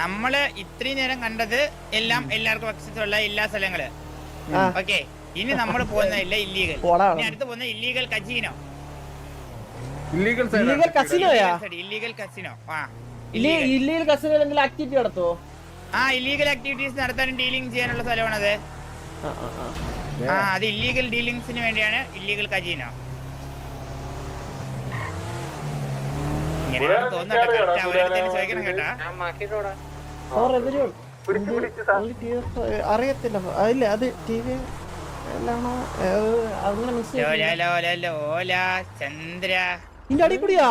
നമ്മൾ ഇത്രയും നേരം കണ്ടത് എല്ലാം എല്ലാവർക്കും access ഉള്ള എല്ലാ സ്ഥലങ്ങൾ. ഓക്കെ. ഇനി നമ്മൾ പോകുന്നതല്ല ഇല്ലീഗൽ ഇനി അടുത്ത് പോകുന്ന ഇല്ലീഗൽ കജീനോ ഇല്ലീഗൽ കസീനോ കസിനോയാ ഇല്ലീഗൽ കസിനോ ആ. ഇല്ലേ ഇല്ലീഗൽ കസിനോ എന്തെങ്കിലും ആക്ടിവിറ്റി നടത്തുവോ ആ ഇല്ലീഗൽ ആക്ടിവിറ്റീസ് നടത്താനും ഡീലിംഗ് ചെയ്യാനുള്ള സ്ഥലമാണത്. ആ, അത് ഇല്ലീഗൽ ഡീലിംഗ്സിന് വേണ്ടിയാണ് ഇല്ലീഗൽ കജീനോ ഇങ്ങനെയാണ് തോന്നുന്നത് ചോദിക്കണം കേട്ടാ. അറിയത്തില്ല. അത് ടി വി ചന്ദ്ര. അടി കൂടിയാ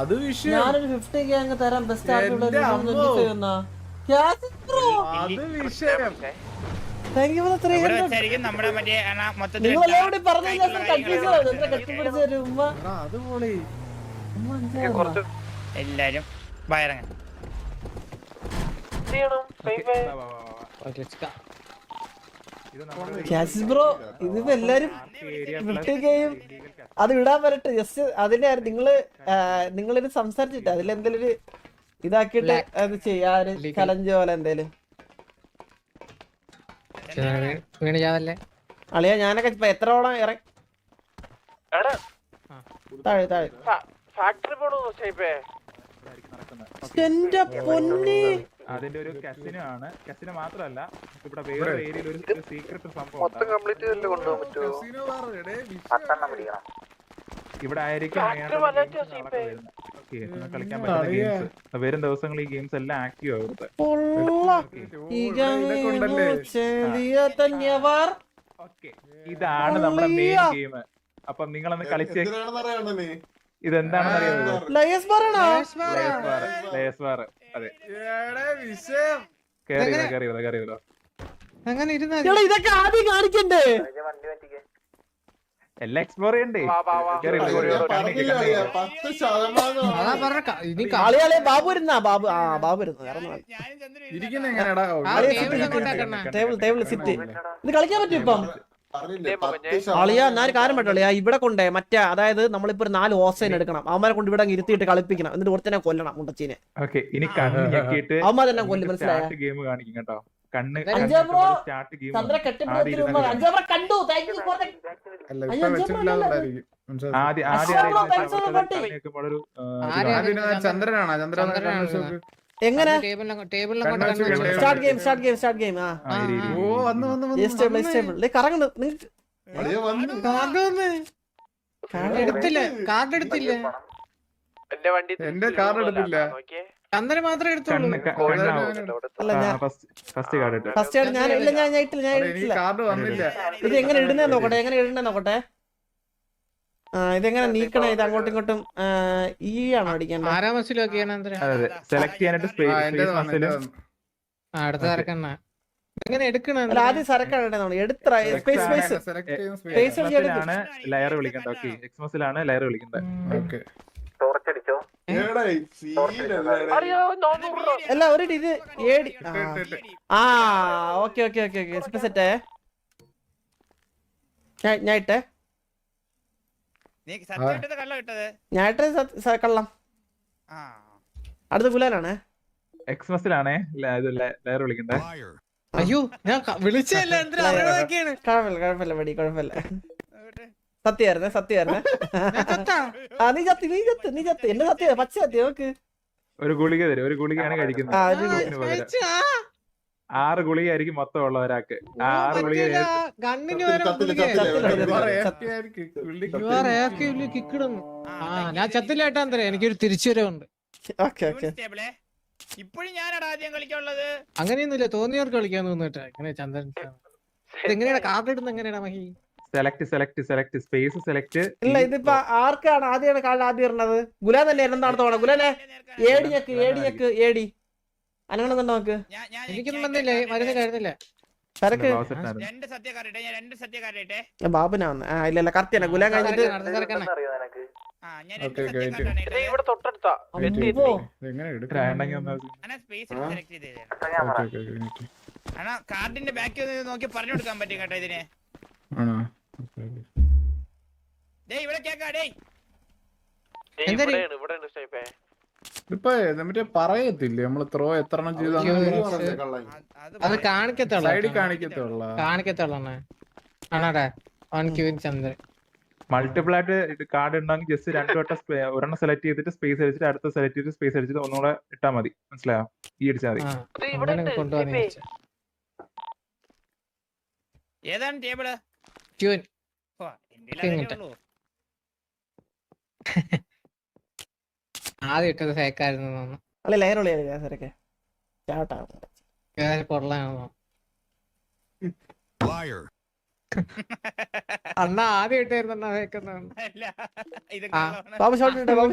അത് വിഷയം. ഞാനൊരു ഫിഫ്റ്റി കെ അങ്ങ് തരാം. ബെസ്റ്റ് അമ്മോ. അത് വിഷയം. താങ്ക് യു ഫോർ ത്രീ ഇവിടെ ഹൺഡ്രഡ് വെച്ചായിരിക്കും നമ്മുടെ മറ്റേ അണ മൊത്തത്തിൽ നിങ്ങൾ എല്ലാവരും dark പറഞ്ഞു ആയിട്ടുള്ള കൺഫ്യൂസ് കാര്യങ്ങളൊക്കെ എന്താ കെട്ടിപ്പിടിച്ച ഒരു ഉമ്മ. എടാ, അത് പൊളി. ഉമ്മ എന്താ എല്ലാരും വയറങ്ങ ബ്രോ ഇതിപ്പോ എല്ലാരും വിട്ടുകയും കെയും അത് വിടാൻ വരട്ടെ. ജസ്റ്റ് അതിന്റെ കാര്യം നിങ്ങൾ നിങ്ങളൊരു നിങ്ങളിത് സംസാരിച്ചിട്ട് അതിലെന്തെങ്കിലും ഒരു ഇതാക്കിയിട്ട് അത് ചെയ്യാ ഒരു ചലഞ്ച് പോലെ എന്തേലും. അളിയ ഞാനൊക്കെ ഇപ്പൊ എത്ര ഓളം ഇറങ്ങി താഴെ താഴെ. എന്റെ പൊന്നി. അതിന്റെ ഒരു കസിനോ ആണ് കസിനോ മാത്രമല്ല ഇവിടെ വേറെ ഏരിയയിൽ ഒരു സീക്രട്ട് സംഭവം ഇവിടെ ആയിരിക്കും. കളിക്കാൻ പറ്റുന്ന ഗെയിംസ് വരും ദിവസങ്ങൾ ഈ ഗെയിംസ് എല്ലാം ആക്റ്റീവ് ആവരുത്. ഇതാണ് നമ്മുടെ മെയിൻ ഗെയിം അപ്പൊ നിങ്ങളൊന്ന് കളിച്ച്. ഇതെന്താണെന്ന് അറിയാമോ? അതെ. എടേ, വിഷയം. കേറി വാ, കേറി വാ, കേറി വാ. അങ്ങനെ ഇതൊക്കെ ആദ്യം കാണിക്കണ്ടേ? എല്ലാം എക്സ്പ്ലോർ ചെയ്യണ്ടേ? ബാബു ഇരുന്നാ ബാബു ആ ബാബു ടേബിൾ ടേബിൾ സിറ്റ് ഇത് കളിക്കാൻ പറ്റും ഇപ്പം? അളിയാ ഞാൻ കാര്യം ഇവിടെ കൊണ്ടേ മറ്റേ അതായത് നമ്മളിപ്പോ ഒരു നാല് ഓസൈൻ എടുക്കണം. അവന്മാരെ കൊണ്ട് ഇവിടെ ഇരുത്തിയിട്ട് കളിപ്പിക്കണം. എന്നിട്ട് ഒരുത്തനെ കൊല്ലണം മുണ്ടച്ചീനെ. അവന്മാർ തന്നെ കൊല്ലും മനസ്സിലായ? ഗെയിം കാണിക്കും കേട്ടോ. കണ്ണ്. സ്റ്റാർട്ട് ഗെയിം കണ്ടു? ആദ്യം ആദ്യം ചന്ദ്രനാണോ? ചന്ദ്രൻ. എങ്ങനെ. Start game start game start game ആ. സ്റ്റേബിൾ സ്റ്റേബിൾ കറങ്ങുന്നു. കാർഡ് എടുത്തില്ല. കാർഡ് എടുത്തില്ല. എന്റെ കാർഡ് എടുത്തില്ല. ചന്ദ്രൻ മാത്രമേ എടുത്തോളൂ ഫസ്റ്റ് കാർഡ് ഞാൻ ഇല്ല ഞാൻ ഇട്ടില്ല ഞാൻ ഇട്ടില്ല ഇത് എങ്ങനെ ഇടുന്നേ നോക്കട്ടെ എങ്ങനെ ഇടുന്നേ നോക്കട്ടെ ഇതെങ്ങനെ നീക്കണേ ഇത് അങ്ങോട്ടും ഇങ്ങോട്ടും ഈ ആണോ അടിക്കേണ്ടത് ആരാ മസിലൊക്കെയാണ് സെലക്ട് ചെയ്യാനായിട്ട് അടുത്ത എങ്ങനെ എടുക്കണ ആദ്യം സരക്കാണ് നമ്മൾ എടുത്ത സ്പേസ് സ്പേസ് ലയർ ഓക്കെ എക്സ്മസിലാണ് ലയർ വിളിക്കേണ്ടത്. അല്ല ഒരു ഇത് ഏടി ആ. Okay okay okay okay. ഇപ്പൊ സെറ്റേ ഞാൻ ഞാൻ ഇട്ടേ. സത്യം ഇട്ടത് കള്ളം ഞാൻ അടുത്ത ഗുലാനാണ് എക്സ്മസിലാണ്? ഇത് ലയർ വിളിക്കേണ്ടത് അയ്യോ ഞാൻ വിളിച്ചല്ല കുഴപ്പമില്ല കുഴപ്പമില്ല പടി കുഴപ്പമില്ല. സത്യായിരുന്നേ സത്യായിരുന്നെ? ആ നീ ചത്തി നീ ചത്ത് നീ ചത്ത്. എന്റെ സത്യ പച്ച സത്യ നോക്ക്. ഒരു ഗുളിക തരും ഒരു ഗുളികയാണ് ആ കഴിക്കുന്നത് ഒരു ഗുളിക. അതിന് പകരം. ആറ് ഗുളിക ആയിരിക്കും മൊത്തം ഉള്ള ഒരാൾക്ക്. ആ ആറ് ഗുളിക ഗണ്ണിന് വരെ ചത്തില്ല, കിക്കിടുന്നു ആ ഞാൻ ചത്തില്ല ഏട്ടാ എനിക്കൊരു തിരിച്ചുവരവുണ്ട്. Okay okay. സ്റ്റേബിളെ ഇപ്പോഴും ഞാനാണ് ആദ്യം കളിക്കാനുള്ളത്? അങ്ങനെയൊന്നുമില്ല തോന്നിയവർക്ക് കളിക്കാൻ തോന്നിട്ടാ ഇങ്ങനെ ചന്ദ്രൻ എങ്ങനെയാണ് കാർഡ് ഇടുന്നത് എങ്ങനെയാണ് Mahi? Select select select space select ഇല്ല ഇതിപ്പോ ആർക്കാണ് ആദ്യമാണ് കാളിൽ ആദ്യം ഇടണത്? ഗുലാൻ തന്നെ എന്താണ് തോന്നണം? ഗുലാനെ ഏടി ഞക്ക് ഏടി ഞക്ക് ഏടി അനങ്ങണെന്നുണ്ടോ നമുക്ക്? എനിക്കൊന്നും വന്നില്ല മരുന്ന് സത്യക്കാരിട്ടെ ഞാൻ ബാബുനാ വന്നെ. ആ ഇല്ല ഇല്ല കറക്റ്റ് തന്നെ. ഗുലാൻ കഴിഞ്ഞിട്ട് കാർഡിന്റെ ബാക്കി നോക്കി പറഞ്ഞു കൊടുക്കാൻ പറ്റും കേട്ടോ ഇതിന്. ആണോ? ഡേ ഇവിടെ കേക്കാ ഡേ എന്താടി? ഇപ്പൊ മറ്റേ പറയത്തില്ലേ? നമ്മൾ ത്രോ എത്ര എണ്ണം ചെയ്ത അത് കാണിക്കത്തുള്ള. സൈഡിൽ കാണിക്കത്തുള്ള. കാണിക്കത്തുള്ള ആണാടാ ഓൺ ക്യൂൻ ചന്ദ്രൻ മൾട്ടിപ്പിൾ ആയിട്ട് കാർഡ് ഉണ്ടെങ്കിൽ ജസ്റ്റ് രണ്ടു വട്ടം ഒരെണ്ണം സെലക്ട് ചെയ്തിട്ട് സ്പേസ് അടിച്ചിട്ട് അടുത്ത സെലക്ട് ചെയ്തിട്ട് സ്പേസ് അടിച്ചിട്ട് ഒന്നുകൂടെ ഇട്ടാ മതി. മനസ്സിലായോ? ഈ അടിച്ചാൽ മതി. ഏതാണ് ടേബിൾ ഉള്ളൂ ആദ്യം ഇട്ടത് ഫേക്കായിരുന്നു തോന്നുന്നു അല്ലെ ലൈൻ സാറൊക്കെ അണ്ണ ആദ്യം ഇട്ടായിരുന്നു. ബാബു ഷോട്ട് ഇട്ടെ ബാബു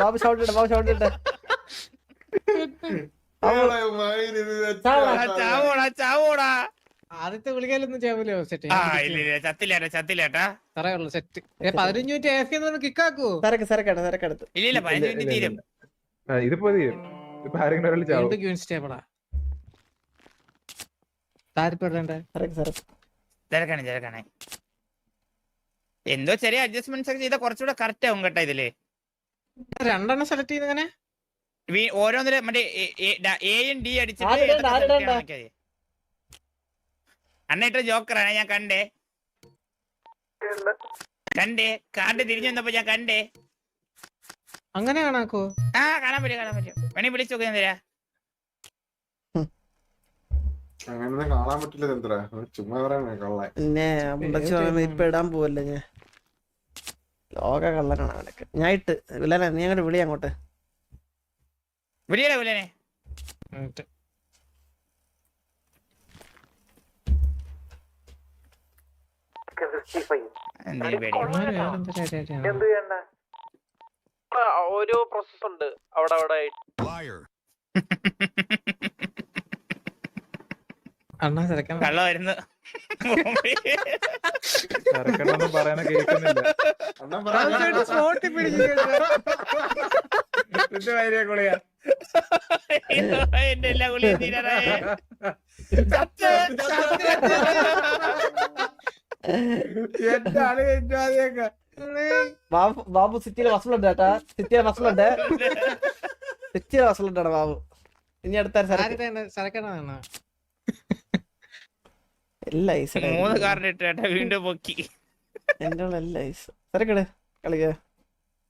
ബാബു ഷോട്ട് ഇട്ടെ ബാബു ഷോട്ട് ഇട്ടെ. ആ, ചാവോടാ ചാവോടാ. ആദ്യത്തെ വിളിക്കാലൊന്നും ചെയ്യാമല്ലോ സെറ്റ് ആ ഇല്ല ഇല്ല ചത്തില്ലേട്ടാ ചത്തില്ലേട്ടാ. ഉള്ളു സെറ്റ് പതിനഞ്ച് മിനിറ്റ് ഏഫ് കിക്കാക്കൂ. സരക്ക് സരക്കാണ് സരക്കടുത്ത് ഇല്ല ഇല്ല പതിനഞ്ച് മിനിറ്റ് തീരും. ആ, ഇതിപ്പോ തീരും. ഇപ്പൊ ആരെങ്കിലും ഒരാൾ ചാവും. വീണ്ടും ക്യൂൻ സ്റ്റേബിളാ താല്പര്യണ്ടേ സരക്ക് സരക്ക് തിരക്കാണ് തിരക്കാണ്. എന്തോ ചെറിയ അഡ്ജസ്റ്റ്മെന്റ്സ് ഒക്കെ ചെയ്താൽ കുറച്ചുകൂടെ കറക്റ്റ് ആവും കേട്ടോ ഇതിൽ. രണ്ടെണ്ണം സെലക്ട് ചെയ്ത് ഓരോന്നിലും ഓരോന്നിൽ മറ്റേ എയും ഡി അടിച്ചിട്ട് ആരുടെ ഏതൊക്കെ ആരുടെ select ചെയ്യണം നോക്കിയാ മതി. അണ്ണ ഇട്ട ജോക്കറാണ് ഞാൻ കണ്ടേ. കണ്ടേ. കാർഡ് തിരിഞ്ഞു വന്നപ്പോ ഞാൻ കണ്ടേ. അങ്ങനെ കാണാക്കോ ആ കാണാൻ പറ്റും കാണാൻ പറ്റും. വേണേ വിളിച്ചു നോക്കി ഞാൻ തരാ. അങ്ങനെ കാണാൻ പറ്റില്ല ചന്ദ്ര. ചുമ്മാ പിന്നെ മുണ്ടച്ചു ഇപ്പൊ ഇടാൻ പോവല്ലേ ഞാൻ? ലോക കള്ളനാണ് അവനൊക്കെ. ഞാൻ ഇട്ട്. നീ അങ്ങോട്ട് വിളി അങ്ങോട്ട്. വിളിയല്ലേ വിളിയനെ. ഓരോ പ്രോസസ് ഉണ്ട്. അവിടെ അവിടെ അണ്ണാ സെലക്ട് കള്ള വരുന്നു തിരക്കണ്ടൊന്നും പറയാൻ കേൾക്കുന്നില്ല എന്റെ എല്ലാ ഗുളിയും തീരാറായേ. ബാബു ബാബു സിറ്റിയിലെ വസലുണ്ട് കേട്ടാ. സിറ്റിയിലെ വസലുണ്ട് സിറ്റിയിലെ വസലുണ്ടാണ് ബാബു. ഇനി അടുത്ത സരക്ക് സെലക്ട് എല്ലാ ഐസ് മൂന്ന് കാർഡ് വീണ്ടും പൊക്കി. എന്റെ ഉള്ള എല്ലാ ഐസ്. സരക്കട് കളിക്ക.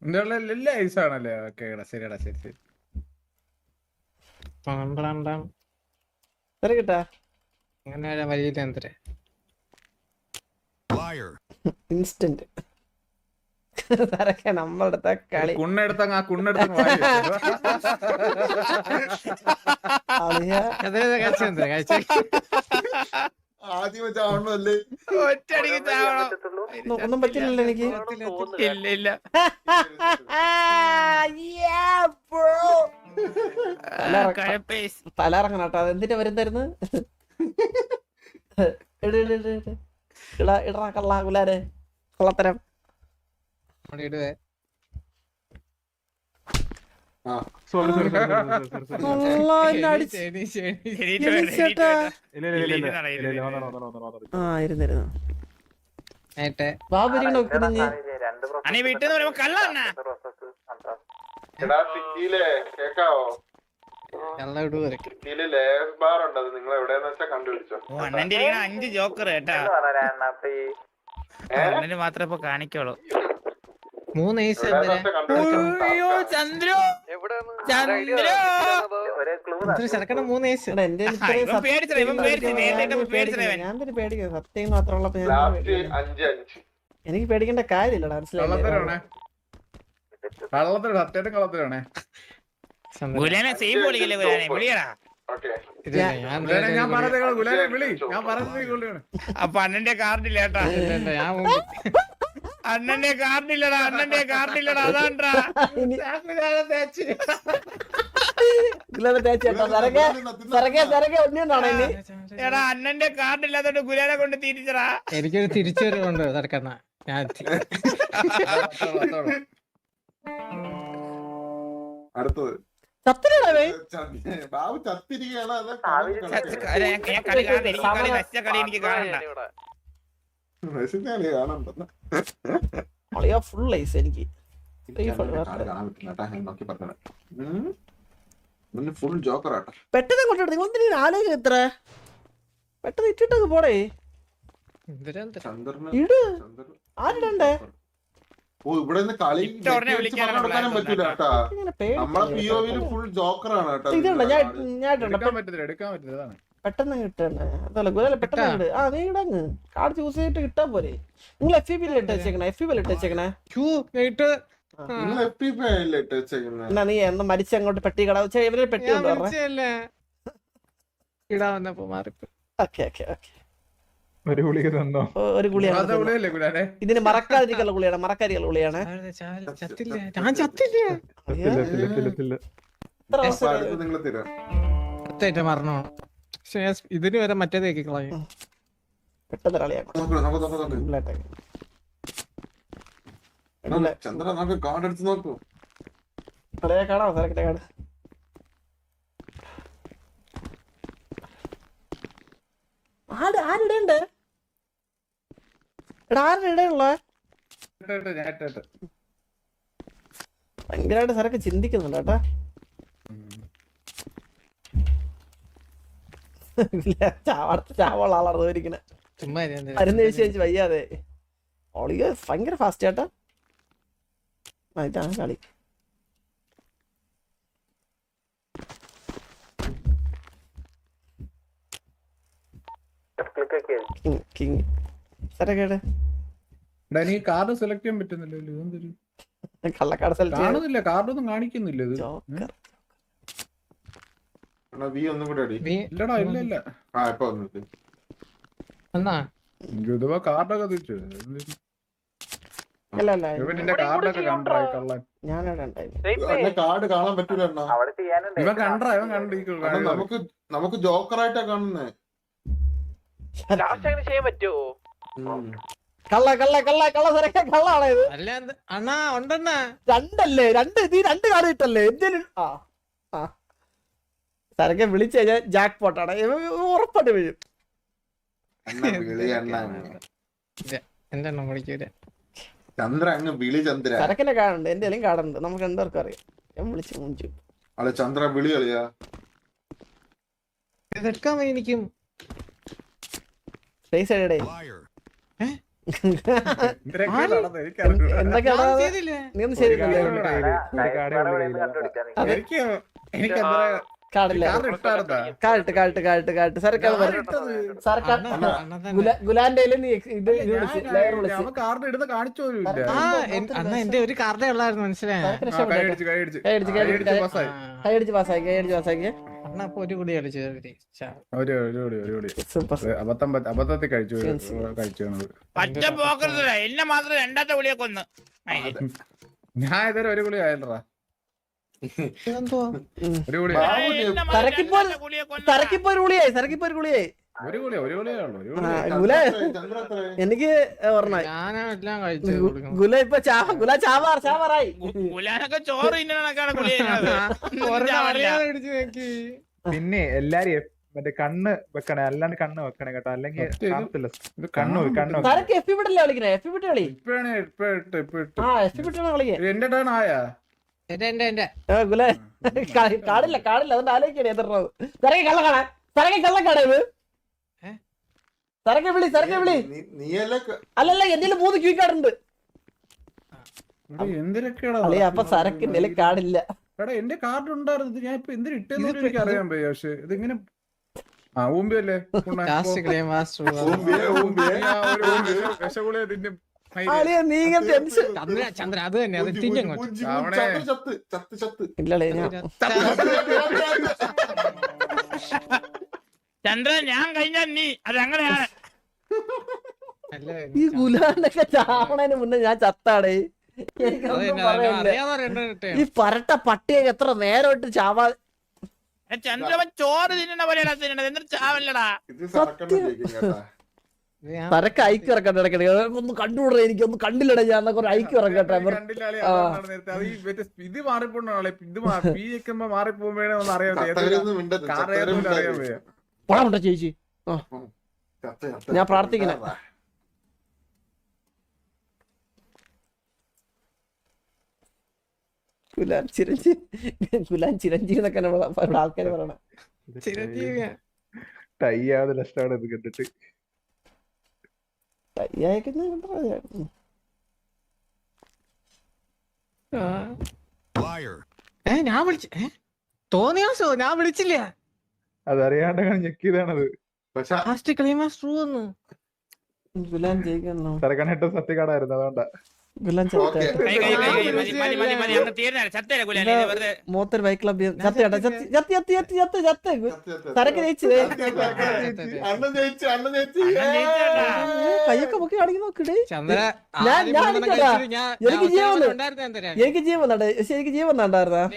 എന്റെ ഉള്ള എല്ലാ ഐസാണല്ലേ ഓക്കെ ശരിയടാ ശരി ശരി സരക്കിട്ടാ അങ്ങനെ വലിയ എന്തര ഇൻസ്റ്റന്റ് അതൊക്കെ നമ്മളടുത്ത കളി. കുണ്ണെടുത്തങ്ങ് ആ കുണ്ണെടുത്തങ്ങ് ഒന്നും- ഒന്നും പറ്റില്ലല്ലോ എനിക്ക്. ഇല്ല ഇല്ല. കഴപ്പേസ് തലറങ്ങണം കേട്ടോ. അതെന്തിന്റെ വരുന്നായിരുന്നു ഇട് ഇട് കള്ള കുലാരെ കള്ളത്തരം വീട്ടിൽ നിന്ന് സിറ്റിയിലെ കേക്കാവോ ഓ അണ്ണന്റെ ഇരിക്കണ അഞ്ച് ജോക്കർ കേട്ടാ. അണ്ണന് മാത്രമേ ഇപ്പൊ കാണിക്കുള്ളൂ. മൂന്ന് ഏസ് ചന്ദ്രോ! ചന്ദ്രു! സെലക്ട് മൂന്ന് എടാ എന്റെ ഞാൻ പേടിക്കുന്നത് സത്യം അഞ്ച് എനിക്ക് പേടിക്കേണ്ട കാര്യമില്ലടാ മനസ്സിലായി മനസ്സിലായില്ലേ കള്ളത്തരം സത്യമായിട്ടും കള്ളത്തരമാണേ ഗുലാനെ സെയിം പൊളിക്കല്ലേ ഗുലാനെ? വിളിയടാ. ഞാൻ പറഞ്ഞത് ഗുലാനെ വിളി. ഞാൻ പറഞ്ഞത് ഗുലാനെ അപ്പൊ അണ്ണന്റെ കാർഡില്ല കാർഡില്ലടാ അണ്ണന്റെ കാർഡില്ലടാ അതാണ്ടാ. എടാ അണ്ണന്റെ കാർഡില്ലാത്തോണ്ട് ഗുലാനെ കൊണ്ട് തിരിച്ചടാ. എനിക്കൊരു തിരിച്ചുവരവുണ്ട് സർക്കണ്ണ ഞാൻ. അടുത്തത്. ബാബു ചത്തിരിക്കുകയാണ്. അല്ല ച- ഞാൻ- ഞാൻ കളി. കാണണ്ട. കളി നശിച്ച കളി എനിക്ക് കാണണ്ട. ഇവിടെ മെസ്സിനെ കാണണ്ടെന്ന് അളിയാ ഫുൾ ഐസ് എനിക്ക്. ഫുൾ ആട്ടാ. പെട്ടെന്ന് കൊണ്ടിട്ട് നിങ്ങൾ എന്തിനാ ആലോചിക്കുന്ന ഇത്ര? പെട്ടെന്ന് ഇട്ടിട്ടൊക്കെ പോടേ? ഇട്. ചന്ദ്രൻ ആരിടണ്ടേ? ഓ ഇവിടെ നിന്ന് കളി കൊടുക്കാനും പറ്റൂല കേട്ടാ. നമ്മളെ പി ഒ പേടി ഫുൾ ജോക്കറാണ് കേട്ടാ ഇതുണ്ട്? ഞാൻ ഞാൻ പെട്ടെന്ന് കിട്ടണേ അതല്ല ഗുലാലെ പെട്ടെന്ന് ആ നീ ഇടങ്ങ്. കാർഡ് ചൂസ് ചെയ്തിട്ട് കിട്ടാൻ പോരെ. നിങ്ങൾ എഫ് ഇ ബിയിൽ ഇട്ട് വെച്ചേക്കണേ എഫ് ഇ ബിയിൽ ഇട്ട് വെച്ചേക്കണേ. നിങ്ങൾ എഫ് ഇട്ട് എന്നാ നീ എന്ന് മരിച്ച് അങ്ങോട്ട് പെട്ടി കട വെച്ചാൽ ഇവരെ പെട്ടി ഇടാ വന്നപ്പോ മാറിപ്പോ ഓക്കെ ഓക്കെ ഓക്കെ ഒരു ഗുളിക തന്നോ? ഒരു ഗുളിയാണ് ഇതിന് മറക്കാതിരിക്കുള്ള ഗുളിയാണ് മറക്കാതിരിക്കുള്ള ഗുളിയാണ് മറന്നോ? ഇതിന് വരെ മറ്റേ പെട്ടെന്ന് കളിയാക്കാം. കാണാം. ആരുടെ ഇടയുള്ള ഇട്ട് ഇട്ട് ഞാൻ ഇട്ട് ഇട്ട്. ഭയങ്കരമായിട്ട് സാറൊക്കെ ചിന്തിക്കുന്നുണ്ട് കേട്ടാ. ഇല്ല, ചാവ- അടുത്ത ചാവുള്ള ആളാണ് ഇരിക്കണേ? മരുന്ന് കഴിച്ച് കഴിച്ച് വയ്യാതെ. ഒളിക ഭയങ്കര ഫാസ്റ്റ് ചേട്ടാ ഇതാണ് കളി. കിങ് കിങ് സരക്കേട് കാർഡ് സെലക്ട് ചെയ്യാൻ പറ്റുന്നില്ലല്ലോ ഇതെന്തൊരു കള്ളക്കാട് സെലക്ട് കാണുന്നില്ല കാർഡൊന്നും കാണിക്കുന്നില്ല ഇത്. വി ഒന്നും കൂടെ അടി. ഇല്ലടാ ഇല്ല ഇല്ല. ആ ഇപ്പൊ വന്നിട്ട്. എന്നാ? ഇതുവാ കാർഡൊക്കെ തിരിച്ചു. കാർഡ് കാണാൻ പറ്റൂല ഇവൻ കണ്ടാ ഇവൻ കണ്ടു നമുക്ക് നമുക്ക് ജോക്കറായിട്ടാ കാണുന്നേ. ലാസ്റ്റ് അങ്ങനെ ചെയ്യാൻ പറ്റുമോ. കള്ള കള്ള കള്ള കള്ള സരക്ക കള്ളാണ് ഇത്? അല്ല അണ്ണാ ഉണ്ടെന്നാ? രണ്ടല്ലേ? രണ്ട് നീ രണ്ട് കാർഡ് കിട്ടല്ലേ? എന്തേലും ആ ആ. സരക്കെ വിളിച്ചു കഴിഞ്ഞാൽ ജാക്ക് പോട്ടാണ് ഉറപ്പായിട്ട് വീഴും എണ്ണം വിളിക്കൂല? ചന്ദ്ര അങ്ങ് വിളി ചന്ദ്ര. സരക്കിന്റെ കാർഡുണ്ട് എന്റെ എല്ലാം നമുക്ക് രണ്ടുപേർക്കും അറിയാം. ഞാൻ വിളിച്ചു മുഞ്ചു. അല്ല ചന്ദ്ര വിളി കളിയാ? ഇതെടുക്കാൻ വയ്യ എനിക്കും സ്പേസ് നീ ഒന്ന് കാട്ട് കാട്ട് കാട്ട് കാട്ട് സർക്കാർ ഗുലാന്റെ നീ ഇത് കാർഡ് ഇടുന്ന കാണിച്ചു എന്റെ ഒരു കാർഡേ ഉള്ളായിരുന്നു മനസ്സിലായി? കൈ അടിച്ച് പാസ്സാക്കി കൈ അടിച്ച് പാസ്സാക്കി അണ്ണ അപ്പൊ ഒരു കുടി കളിച്ചു ഒരു. ഒരു കൂടി ഒരു കൂടി അബദ്ധം പറ്റ- അബദ്ധത്തിൽ കഴിച്ചു. കഴിച്ചു. പച്ച പോക്കരുത്. എന്നെ മാത്രം രണ്ടാമത്തെ വിളിയെ കൊന്ന്. ഞാൻ ഇതുവരെ ഒരു കുളി ആയല്ലടാ? ഒരു കുളി ബാബു നീ- തരക്കിപ്പോ സരക്കിപ്പോ ഒരു ഗുളിയായി സരക്കിപ്പോ ഒരു ഗുളിയായി കുളി ഒരു കുളിയേ എനിക്ക് ഗുല ഇപ്പൊ ഗുല ചാവാർ ചാവാറായി. പിന്നെ എല്ലാരും മറ്റേ കണ്ണ് വെക്കണേ അല്ലാണ്ട് കണ്ണ് വെക്കണേ കേട്ടോ. അല്ലെങ്കിൽ കണ്ണ് വെക്ക്, കണ്ണ് എഫ് വിട്ടല്ലേ കളിക്കണേ എഫ് ഇവിടെ കളി ഇപ്പഴാണ് ഇപ്പൊ ഇട്ട് ഇപ്പൊ ഇട്ട്. ആ എഫ് ഇവിടെ കളിക്കാൻ എന്റെ ടേൺ ആയാ? എന്റെ എന്റെ എന്റെ. ആ, ഗുല കാടില്ല കാടില്ല. അതുകൊണ്ട് ആലോചിക്കണേ എതിർന്നത് കള്ള കാണാൻ കള്ള കാണാ ഇത്. ഏ? സരക്കെ വിളി സരക്കെ വിളി. അല്ലല്ല എന്തെങ്കിലും മൂന്ന് ക്യൂ കാർഡ് ഉണ്ട്. അപ്പൊ സരക്ക് എന്റെ കാർഡില്ല എടാ എന്റെ കാർഡ് ഉണ്ടായിരുന്നു. ഞാൻ ഇപ്പൊ എന്തിനു ഇട്ടെന്ന് എനിക്ക് അറിയാൻ പയ്യ പക്ഷെ ഇതിങ്ങനെ ആ ഊമ്പിയല്ലേ? അല്ലേ. വിഷകുളിയെ തിന്നെ ചന്ദ്ര ചന്ദ്ര അത് തന്നെ അത് ചന്ദ്രൻ ഞാൻ കഴിഞ്ഞ നീ. അത് അങ്ങനെയാണ്. ഈ ഗുലാണ്ടൊക്കെ ചാവണതിന് മുന്നേ ഞാൻ ചത്താടേ ഈ പരട്ട പട്ടിയൊക്കെ എത്ര നേരമായിട്ട് ചാവാ ചന്ദ്രവൻ ചോറ് തിന്നണ പോലെയാണ് തിന്നണത്? എന്നിട്ട് ചാവല്ലടാ. ഇത് സറക്കണ്ട ജയിക്കും ഞാൻ- തരക്ക് ഐക്യം ഇറക്കട്ടെ ഇടയ്ക്കിടയ്ക്ക്. ഒന്ന് കണ്ടുകൂടാ എനിക്ക് ഒന്ന് കണ്ടില്ലടാ ഞാൻ. കുറെ ഐക്യം ഇറക്കട്ടെ. ഇത് മാറിപ്പോണ്ടാളെ ഇത് മാറിപ്പോകുമ്പോഴേ ഒന്ന് അറിയാൻ പോടാ ചേച്ചി. ഞാൻ പ്രാർത്ഥിക്കണേ. കുലാൻ ചിരഞ്ജീവി കുലാൻ ചിരഞ്ജീവി എന്നൊക്കെ ഇവിടെ ആൾക്കാർ പറയണേ ചിരഞ്ജീവിയാ. ടൈ ആവുന്ന ലക്ഷമാണ് ഇത് കണ്ടിട്ട് അയ്യായിരത്തിന് ഞാൻ? ഉം. ആ. ഞാൻ വിളിച്ച തോന്നിയാസോ ഞാൻ വിളിച്ചില്ല അതറിയാണ്ട് ചെക്ക് ചെയ്താണത് സത്യകാടായിരുന്നു തിരക്കണിട്ട് സത്യക്കാടായിരുന്നു അതുകൊണ്ടാ മൂത്തൊരു ബൈക്ക് ക്ലബ്. തരക്ക് ജയിച്ചു. കയ്യൊക്കെ പൊക്കി കാണിക്ക് നോക്കിടേ ഞാൻ- ഞാൻ എനിക്ക് ജീവൻ. എനിക്ക് ജീവൻ പക്ഷെ എനിക്ക് ജീവൻ വന്നാണ്ടായിരുന്നാ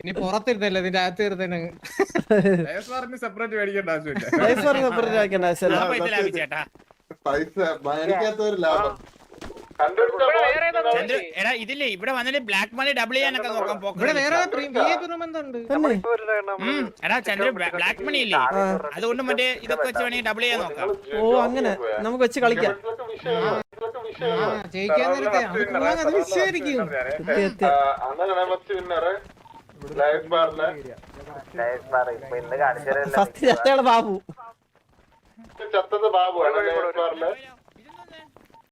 ഇനി പുറത്തിരുന്നല്ലേ ഇതിന്റെ അകത്ത് ഇരുന്നേ സെപ്പറേറ്റ് മേടിക്കേണ്ട ആവശ്യമില്ല. പൈസ മേടിക്കാത്തൊരു ലാഭം. എടാ ഇതില്ലേ ഇവിടെ വന്നിട്ട് ബ്ലാക്ക് മണി ഡബിൾ ചെയ്യാനൊക്കെ നോക്കാം ഇവിടെ പോക്കർ വേറെ വി ഐ പി റൂം എന്തുണ്ട്? തന്നെ. ഉം, എടാ ചന്ദ്ര ബ്ലാക്ക് മണി ഇല്ലേ. അതുകൊണ്ട് മറ്റേ ഇതൊക്കെ വെച്ച് വേണമെങ്കിൽ ഡബിൾ ചെയ്യാൻ നോക്കാം. ഓ അങ്ങനെ. നമുക്ക് വെച്ച് കളിക്കാം. ഫസ്റ്റ് ചത്തയാണ് ബാബു. ചത്തത് ബാബു ആണ് ലൈഫ് ബാറിൽ